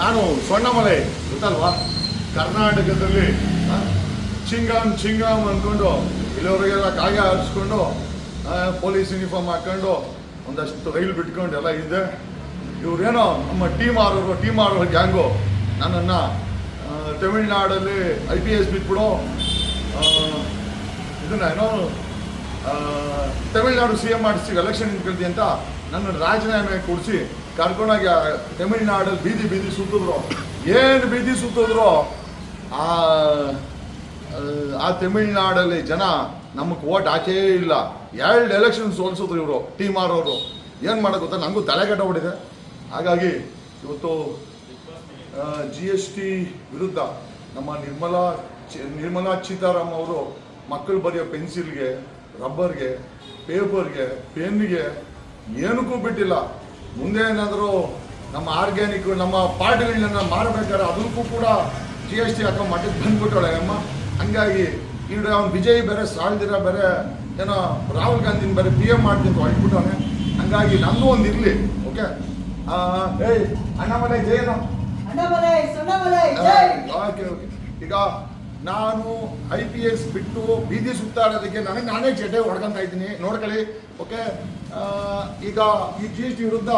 ನಾನು ಸ್ವರ್ಣಮಲೆ ಗೊತ್ತಲ್ವಾ? ಕರ್ನಾಟಕದಲ್ಲಿ ಚಿಂಗಾಮ್ ಚಿಂಗಾಮ್ ಅಂದ್ಕೊಂಡು ಇಲ್ಲಿವರೆಗೆಲ್ಲ ಕಾಗೆ ಹಾರಿಸ್ಕೊಂಡು ಪೊಲೀಸ್ ಯೂನಿಫಾರ್ಮ್ ಹಾಕ್ಕೊಂಡು ಒಂದಷ್ಟು ರೈಲು ಬಿಟ್ಕೊಂಡು ಎಲ್ಲ ಇದ್ದೆ. ಇವ್ರೇನೋ ನಮ್ಮ ಟೀಮ್ ಆರೋರು ಟೀಮ್ ಆರೋರು ಗ್ಯಾಂಗು. ನನ್ನನ್ನು ತಮಿಳ್ನಾಡಲ್ಲಿ ಐ ಪಿ ಎಸ್ ಬಿಟ್ಬಿಡು. ಇದನ್ನ ಏನೋ ತಮಿಳ್ನಾಡು ಸಿ ಎಂ ಮಾಡಿಸಿ ಎಲೆಕ್ಷನ್ ನಿಂತ್ಕೊಳ್ತೀವಿ ಅಂತ ನನ್ನ ರಾಜೀನಾಮೆ ಕೊಡಿಸಿ ಕರ್ಕೊಂಡೋಗಿ ತಮಿಳ್ನಾಡಲ್ಲಿ ಬೀದಿ ಬೀದಿ ಸುತ್ತಿದ್ರು. ಏನು ಬೀದಿ ಸುತ್ತಿದ್ರು? ಆ ಆ ತಮಿಳ್ನಾಡಲ್ಲಿ ಜನ ನಮಗೆ ಓಟ್ ಹಾಕೇ ಇಲ್ಲ. ಎರಡು ಎಲೆಕ್ಷನ್ ಸೋಲ್ಸಿದ್ರು ಇವರು ಟೀಮ್ ಮಾರೋರು ಏನು ಮಾಡೋದು ಗೊತ್ತಾ? ನನಗೂ ತಲೆ ಹಾಗಾಗಿ ಇವತ್ತು ಜಿ ಎಸ್ ಟಿ ವಿರುದ್ಧ ನಮ್ಮ ನಿರ್ಮಲಾ ನಿರ್ಮಲಾ ಸೀತಾರಾಮ್ ಅವರು ಮಕ್ಕಳು ಬರೆಯೋ ಪೆನ್ಸಿಲ್ಗೆ, ರಬ್ಬರ್ಗೆ, ಪೇಪರ್ಗೆ ಪೆನ್ಗೆ ಏನಕ್ಕೂ ಬಿಟ್ಟಿಲ್ಲ. ಮುಂದೆ ಏನಾದರೂ ನಮ್ಮ ಆರ್ಗ್ಯಾನಿಕ್ ನಮ್ಮ ಪಾರ್ಟ್ಗಳನ್ನ ಮಾರಬೇಕಾದ್ರೆ ಅದಕ್ಕೂ ಕೂಡ ಜಿ ಎಸ್ ಟಿ ಹಾಕೋ ಮಟ್ಟಕ್ಕೆ ಬಂದ್ಬಿಟ್ಟಳೆ ಅಮ್ಮ. ಹಂಗಾಗಿ ಈಗ ಅವ್ನು ವಿಜಯ್ ಬೇರೆ ಸಾಲ್ದಿರ ಬೇರೆ ಏನೋ ರಾಹುಲ್ ಗಾಂಧಿನ ಬೇರೆ ಪಿ ಎಂ ಮಾಡ್ತೀನಿ ಅಂತ ಹೊರಟ್ಬಿಟ್ಟವನೆ ಹಂಗಾಗಿ ನಂದು ಒಂದು ಇರಲಿ ಓಕೆ ಏಯ್ ಅಣ್ಣಾಮಲೈ ಜಯನ ಓಕೆ ಓಕೆ. ಈಗ ನಾನು ಐ ಪಿ ಎಸ್ ಬಿಟ್ಟು ಬೀದಿ ಸುತ್ತಾಡೋದಕ್ಕೆ ನನಗೆ ನಾನೇ ಚಟೆ ಹೊಡ್ಕೊಂತ ಇದ್ದೀನಿ. ನೋಡ್ಕೊಳ್ಳಿ. ಓಕೆ ಈಗ ಈ ಜಿ ವಿರುದ್ಧ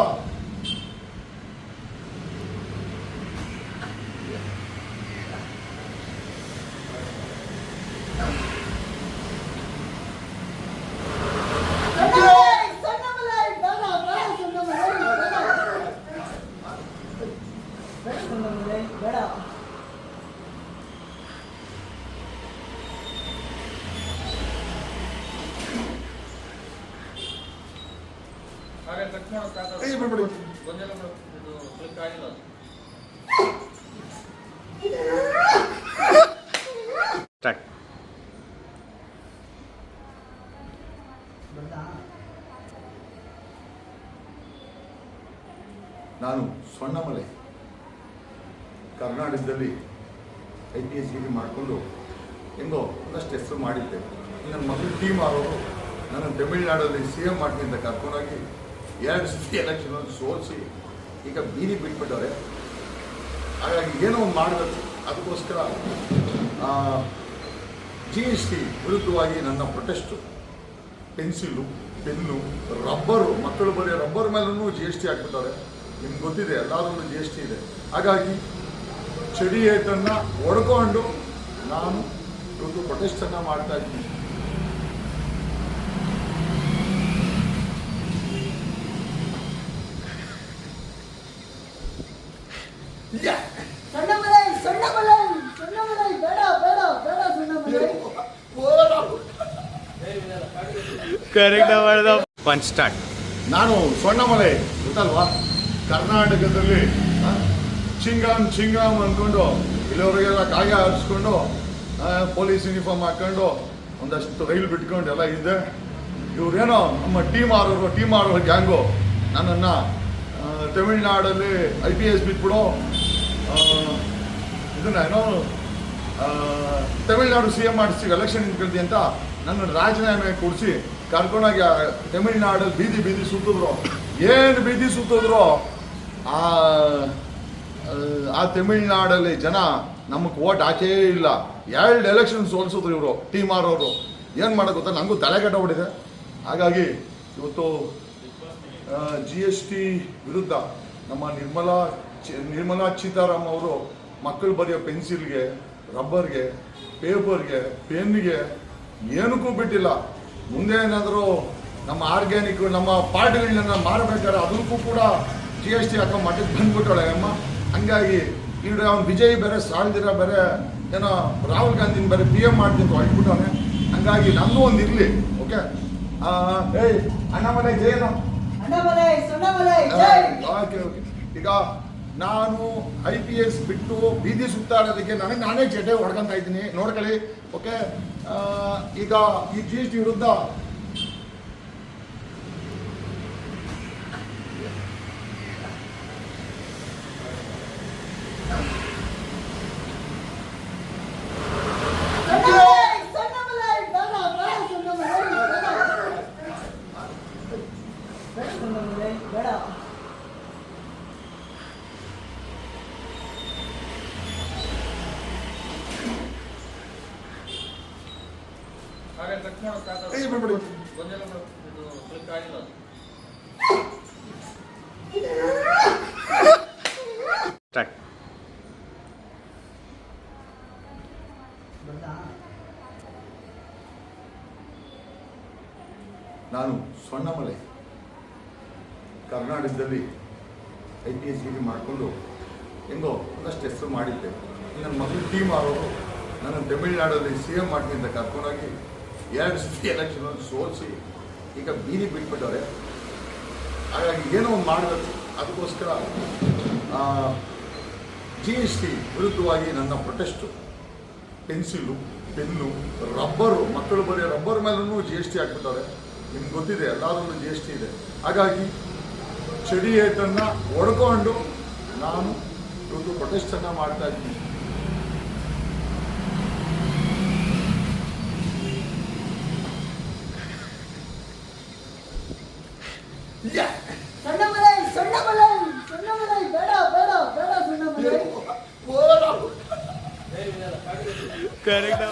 ಸಣ್ಣಮಲೈ ಸಣ್ಣಮಲೈ ಬೇಡ ಬೇಡ ಸಣ್ಣಮಲೈ ಬೇಡ ಬೇಡ ಸಣ್ಣಮಲೈ ಬೇಡ ಹಾಗೆ ಕಟ್ ಮಾಡೋಕ್ಕಾಗಲ್ಲ. ಏಯ್ ಬಿಡ್ಬಿಡಿ ಗೊಂದಲ ಮಾಡು. ಇದು click ಆಗಿಲ್ಲ. ಸ್ಟಾರ್ಟ್ ನಾನು ಸ್ವಣ್ಣಮಲೆ ಕರ್ನಾಟಕದಲ್ಲಿ ಐ ಪಿ ಎಸ್ ಸಿ ಮಾಡಿಕೊಂಡು ಹೆಂಗೋ ಒಂದಷ್ಟು ಹೆಸರು ಮಾಡಿದ್ದೆ. ನನ್ನ ಮಗಳು ಟೀಮ್ ಆರೋರು ನನ್ನ ತಮಿಳುನಾಡಲ್ಲಿ ಸಿ ಎಂ ಮಾಡ್ತೀನಿ ಅಂತ ಕರ್ಕೊಂಡೋಗಿ ಎರಡು ಸತಿ ಎಲೆಕ್ಷನ್ ಸೋಲಿಸಿ, ಈಗ ಬೀದಿ ಬಿಟ್ಬಿಟ್ಟವ್ರೆ. ಹಾಗಾಗಿ ಏನೋ ಒಂದು ಮಾಡಬೇಕು. ಅದಕ್ಕೋಸ್ಕರ ಜಿ ಎಸ್ ಟಿ ವಿರುದ್ಧವಾಗಿ ನನ್ನ ಪ್ರೊಟೆಸ್ಟು. ಪೆನ್ಸಿಲು, ಪೆನ್ನು, ರಬ್ಬರು, ಮಕ್ಕಳು ಬರೆಯೋ ರಬ್ಬರ್ ಮೇಲೂ ಜಿ ಎಸ್ ಟಿ ಹಾಕ್ಬಿಟ್ಟವ್ರೆ. ನಿಮ್ಗೆ ಗೊತ್ತಿದೆ ಎಲ್ಲರಲ್ಲೂ ಜಿ ಎಸ್ ಟಿ ಇದೆ. ಹಾಗಾಗಿ ಚಡಿ ಏಟನ್ನು ಹೊಡ್ಕೊಂಡು ನಾನು ಇವತ್ತು ಪ್ರೊಟೆಸ್ಟನ್ನು ಮಾಡ್ತಾ ಇದ್ದೀನಿ. ಸಣ್ಣಮಲೈ ಸಣ್ಣಮಲೈ ಸಣ್ಣಮಲೈ ಬೇಡ ಬೇಡ ಬೇಡ ಸಣ್ಣಮಲೈ. ಕರೆಕ್ಟ್ ಮಾಡ್ದ ಪಂಚ್ ಸ್ಟಾರ್ಟ್ ನಾನು ಸ್ವರ್ಣಮಲೆ ಗೊತ್ತಲ್ವಾ? ಕರ್ನಾಟಕದಲ್ಲಿ ಚಿಂಗಾಮ್ ಚಿಂಗಾಮ್ ಅಂದ್ಕೊಂಡು ಇಲ್ಲಿವರೆಗೆಲ್ಲ ಕಾಗೆ ಹಾರಿಸ್ಕೊಂಡು ಪೊಲೀಸ್ ಯೂನಿಫಾರ್ಮ್ ಹಾಕೊಂಡು ಒಂದಷ್ಟು ರೈಲು ಬಿಟ್ಕೊಂಡು ಎಲ್ಲ ಇದ್ದೆ ಇವ್ರೇನೋ ನಮ್ಮ ಟೀಮ್ ಆರೋರು ಟೀಮ್ ಆರೋರು ಗ್ಯಾಂಗು ನನ್ನನ್ನು ತಮಿಳ್ನಾಡಲ್ಲಿ ಐ ಪಿ ಎಸ್ ಬಿಟ್ಬಿಡು ಇದನ್ನ ಏನೋ ತಮಿಳ್ನಾಡು ಸಿ ಎಂ ಮಾಡಿಸಿ ಎಲೆಕ್ಷನ್ ನಿಂತ್ಕೊಳ್ತಿ ಅಂತ ನನ್ನ ರಾಜೀನಾಮೆ ಕೊಡಿಸಿ ಕರ್ಕೊಂಡೋಗಿ ತಮಿಳ್ನಾಡಲ್ಲಿ ಬೀದಿ ಬೀದಿ ಸುತ್ತಿದ್ರು. ಏನು ಬೀದಿ ಸುತ್ತಿದ್ರು? ಆ ಆ ತಮಿಳ್ನಾಡಲ್ಲಿ ಜನ ನಮಗೆ ಓಟ್ ಹಾಕೇ ಇಲ್ಲ. ಎರಡು ಎಲೆಕ್ಷನ್ ಸೋಲ್ಸಿದ್ರು ಇವರು, ಟೀಮ್ ಆರೋರು. ಏನು ಮಾಡೋದು ಗೊತ್ತಾ? ನನಗೂ ತಲೆ ಕೆಟ್ಟಬಿಟ್ಟಿದೆ ಹಾಗಾಗಿ ಇವತ್ತು ಜಿ ಎಸ್ ಟಿ ವಿರುದ್ಧ ನಮ್ಮ ನಿರ್ಮಲಾ ನಿರ್ಮಲಾ ಸೀತಾರಾಮ್ ಅವರು ಮಕ್ಕಳು ಬರೆಯೋ ಪೆನ್ಸಿಲ್ಗೆ, ರಬ್ಬರ್ಗೆ, ಪೇಪರ್ಗೆ ಪೆನ್ಗೆ ಏನಕ್ಕೂ ಬಿಟ್ಟಿಲ್ಲ. ಮುಂದೆ ಏನಾದರೂ ನಮ್ಮ ಆರ್ಗ್ಯಾನಿಕ್ ನಮ್ಮ ಪಾರ್ಟಿಗಳನ್ನ ಮಾರಬೇಕಾದ್ರೆ ಅದಕ್ಕೂ ಕೂಡ ಜಿ ಎಸ್ ಟಿ ಹಾಕೋ ಮಟ್ಟಕ್ಕೆ ಬಂದ್ಬಿಟ್ಟಳೆ ಅಮ್ಮ. ಹಂಗಾಗಿ ಈಗ ಅವ್ನು ವಿಜಯ್ ಬೇರೆ, ಸಾಲದಿರ ಬೇರೆ, ಏನೋ ರಾಹುಲ್ ಗಾಂಧಿನ ಬೇರೆ ಪಿ ಎಂ ಮಾಡ್ತೀನಿ ಅಂತ ಹೊರಟ್ಬಿಟ್ಟವನೆ ಹಂಗಾಗಿ ನಂದು ಒಂದು ಇರಲಿ ಓಕೆ ಏಯ್ ಮನೆ ಜಯನೋ ಈಗ ನಾನು ಐ ಪಿ ಎಸ್ ಬಿಟ್ಟು ಬೀದಿ ಸುತ್ತಾಡೋದಕ್ಕೆ ನನಗೆ ನಾನೇ ಜಡೆ ಹೊಡ್ಕೊಂತ ಇದ್ದೀನಿ. ನೋಡ್ಕೊಳ್ಳಿ. ಓಕೆ? ಆ, ಈಗ ಈ ಜಿ ಎಸ್ ಟಿ ವಿರುದ್ಧ ಸಣ್ಣಮಲೈ ಸಣ್ಣಮಲೈ ಬೇಡ ಬೇಡ ಸಣ್ಣಮಲೈ ಬೇಡ ಬೇಡ ಸಣ್ಣಮಲೈ ಬೇಡ ಹಾಗೆ ಕಟ್ ಮಾಡೋದು ಸಾಕು ಏ ಬಿಡ್ಬಿಡಿ ಬಂದಿಲ್ಲ ಬಿಡು ಇದು ಕ್ಲಿಕ್ ಆಗಿಲ್ಲ ಅದು ಸ್ಟಾರ್ಟ್ ನಾನು ಸ್ವರ್ಣಮಲೆ ಕರ್ನಾಟಕದಲ್ಲಿ ಐ ಪಿ ಎಸ್ ಡಿಗ್ರಿ ಮಾಡಿಕೊಂಡು ಹೆಂಗೋ ಒಂದಷ್ಟು ಹೆಸರು ಮಾಡಿದ್ದೆ. ನನ್ನ ಮಗಳು ಟೀಮ್ ಆರೋರು ನನ್ನ ತಮಿಳುನಾಡಲ್ಲಿ ಸಿ ಎಂ ಮಾಡ್ತೀನಿ ಅಂತ ಕರ್ಕೊಂಡೋಗಿ ಎರಡು ಸತಿ ಎಲೆಕ್ಷನ್ ಸೋಲಿಸಿ, ಈಗ ಬೀದಿ ಬಿಟ್ಬಿಟ್ಟವ್ರೆ. ಹಾಗಾಗಿ ಏನೋ ಒಂದು ಮಾಡಬೇಕು. ಅದಕ್ಕೋಸ್ಕರ ಜಿ ಎಸ್ ಟಿ ವಿರುದ್ಧವಾಗಿ ನನ್ನ ಪ್ರೊಟೆಸ್ಟು. ಪೆನ್ಸಿಲು, ಪೆನ್ನು, ರಬ್ಬರು, ಮಕ್ಕಳು ಬರೆಯೋ ರಬ್ಬರ್ ಮೇಲೂ ಜಿ ಎಸ್ ಟಿ ಹಾಕ್ಬಿಟ್ಟವ್ರೆ. ನಿಮ್ಗೆ ಗೊತ್ತಿದೆ, ಎಲ್ಲದರಲ್ಲೂ ಜಿ ಎಸ್ ಟಿ ಇದೆ. ಹಾಗಾಗಿ ಚಡಿ ಏಟನ್ನು ಒಡ್ಕೊಂಡು ನಾನು ಇವತ್ತು ಪ್ರೊಟೆಸ್ಟನ್ನು ಮಾಡ್ತಾ ಇದ್ದೀನಿ. ಸಣ್ಣಮಲೈ ಸಣ್ಣಮಲೈ ಸಣ್ಣಮಲೈ ಬೇಡ ಬೇಡ ಬೇಡ ಸಣ್ಣಮಲೈ ಹೋರಾಟ. ಕರೆಕ್ಟ್